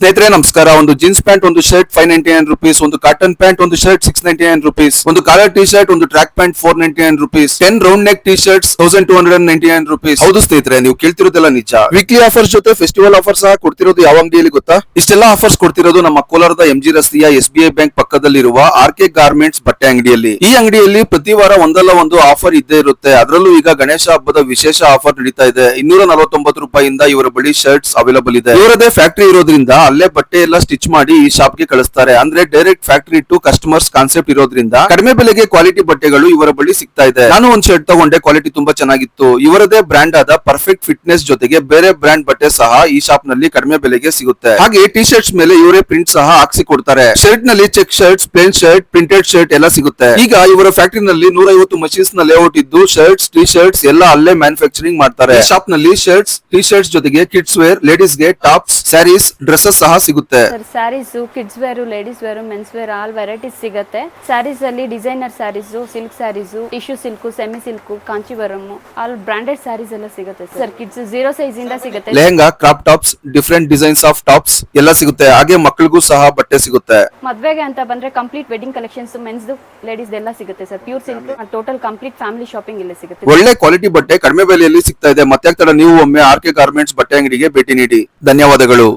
ಸ್ನೇಹಿತರೆ, ನಮಸ್ಕಾರ. ಒಂದು ಜೀನ್ಸ್ ಪ್ಯಾಂಟ್ ಒಂದು shirt five ninety nine rupees ಒಂದು ಕಾಟನ್ ಪ್ಯಾಂಟ್ ಒಂದು shirt six ninety nine rupees ಒಂದು ಕಾಲರ್ ಟಿ ಶರ್ಟ್ ಒಂದು track pant four ninety nine rupees ten round neck T shirts thousand two hundred ninety nine rupees ಹೌದು ಸ್ನೇಹಿತರೆ, ನೀವು ಕೇಳ್ತಿರೋದೆಲ್ಲ ನಿಜ. Weekly offers ಜೊತೆ ಫೆಸ್ಟಿವಲ್ ಆಫರ್ ಸಹ ಕೊಡ್ತಿರೋದು ಯಾವ ಅಂಗಡಿಯಲ್ಲಿ ಗೊತ್ತಾ? ಇಷ್ಟೆಲ್ಲ ಆಫರ್ಸ್ ಕೊಡ್ತಿರೋದು ನಮ್ಮ ಕೋಲಾರದ ಎಂಜಿ ರಸ್ತೆಯ ಎಸ್ ಬಿ ಐ ಬ್ಯಾಂಕ್ ಪಕ್ಕದಲ್ಲಿರುವ ಆರ್ ಕೆ ಗಾರ್ಮೆಂಟ್ಸ್ ಬಟ್ಟೆ ಅಂಗಡಿಯಲ್ಲಿ. ಈ ಅಂಗಡಿಯಲ್ಲಿ ಪ್ರತಿ ವಾರ ಒಂದಲ್ಲ ಒಂದು ಆಫರ್ ಇದ್ದೇ ಇರುತ್ತೆ. ಅದರಲ್ಲೂ ಈಗ ಗಣೇಶ ಹಬ್ಬದ ವಿಶೇಷ ಆಫರ್ ನಡೀತಾ ಇದೆ. ಇನ್ನೂರ ನಲವತ್ತೊಂಬತ್ತು ರೂಪಾಯಿಂದ ಇವರ ಬಳಿ ಶರ್ಟ್ಸ್ ಅವೈಲಬಲ್ ಇದೆ. ಇವರದೇ ಫ್ಯಾಕ್ಟರಿ ಇರೋದ್ರಿಂದ ಅಲ್ಲೇ ಬಟ್ಟೆ ಎಲ್ಲ ಸ್ಟಿಚ್ ಮಾಡಿ ಈ ಶಾಪ್ಗೆ ಕಳಿಸ್ತಾರೆ. ಅಂದ್ರೆ direct factory to customers concept ಇರೋದ್ರಿಂದ ಕಡಿಮೆ ಬೆಲೆಗೆ ಕ್ವಾಲಿಟಿ ಬಟ್ಟೆಗಳು ಇವರ ಬಳಿ ಸಿಗ್ತಾ ಇದೆ. ನಾನು ಒಂದ್ ಶರ್ಟ್ ತಗೊಂಡೆ ಕ್ವಾಲಿಟಿ ತುಂಬಾ ಚೆನ್ನಾಗಿತ್ತು. ಇವರದೇ ಬ್ರ್ಯಾಂಡ್ ಆದ ಪರ್ಫೆಕ್ಟ್ ಫಿಟ್ನೆಸ್ ಜೊತೆಗೆ ಬೇರೆ ಬ್ರ್ಯಾಂಡ್ ಬಟ್ಟೆ ಸಹ ಈ ಶಾಪ್ನಲ್ಲಿ ಕಡಿಮೆ ಬೆಲೆಗೆ ಸಿಗುತ್ತೆ. ಹಾಗೆ ಟಿ ಶರ್ಟ್ಸ್ ಮೇಲೆ ಇವರೇ ಪ್ರಿಂಟ್ ಸಹ ಹಾಕ್ಸಿ ಕೊಡ್ತಾರೆ. ಶರ್ಟ್ನಲ್ಲಿ check shirts plain shirt printed shirt ಎಲ್ಲ ಸಿಗುತ್ತೆ. ಈಗ ಇವರ ಫ್ಯಾಕ್ಟರಿ ನಲ್ಲಿ ನೂರ ಐವತ್ತು ಮಷೀನ್ಸ್ನ ಲೇಔಟ್ ಇದ್ದು ಶರ್ಟ್ಸ್ ಟಿ ಶರ್ಟ್ಸ್ ಎಲ್ಲ ಅಲ್ಲೇ ಮ್ಯಾನುಫ್ಯಾಕ್ಚರಿಂಗ್ ಮಾಡ್ತಾರೆ. ಶಾಪ್ನಲ್ಲಿ ಶರ್ಟ್ಸ್ ಟಿ ಶರ್ಟ್ಸ್ ಜೊತೆಗೆ ಕಿಡ್ಸ್ ವೇರ್ ಲೇಡೀಸ್ಗೆ ಟಾಪ್ಸ್ ಸ್ಯಾರೀಸ್ ಡ್ರೆಸ್ಸಸ್ ಸಹ ಸಿಗುತ್ತೆ. Sir sarees kids wear ladies wear mens wear all varieties ಸಿಗುತ್ತೆ. ಸ್ಯಾರೀಸ್ ಅಲ್ಲಿ designer sarees silk sarees tissue silk semi silk Kanchivaram all branded sarees ಎಲ್ಲ ಸಿಗುತ್ತೆ ಸರ್. ಕಿಡ್ಸ್ ಜೀರೋ ಸೈಜ್ ಇಂದ ಸಿಗುತ್ತೆ. Lehenga crop tops different designs of tops ಎಲ್ಲ ಸಿಗುತ್ತೆ. ಹಾಗೆ ಮಕ್ಕಳಿಗೂ ಸಹ ಬಟ್ಟೆ ಸಿಗುತ್ತೆ. ಮದ್ವೆಗೆ ಅಂತ ಬಂದ್ರೆ complete wedding collections mens ladies ಎಲ್ಲ ಸಿಗುತ್ತೆ sir. Pure silk total complete family shopping ಇಲ್ಲಿ ಸಿಗುತ್ತೆ ಒಳ್ಳೆ ಕ್ವಾಲಿಟಿ ಬಟ್ಟೆ ಕಡಿಮೆ ಬೆಲೆಯಲ್ಲಿ ಸಿಗ್ತಾ ಇದೆ. ಮತ್ತೆ ನೀವು ಒಮ್ಮೆ ಆರ್ ಕೆ ಗಾರ್ಮೆಂಟ್ಸ್ ಬಟ್ಟೆ ಅಂಗಡಿಗೆ ಭೇಟಿ ನೀಡಿ. ಧನ್ಯವಾದಗಳು.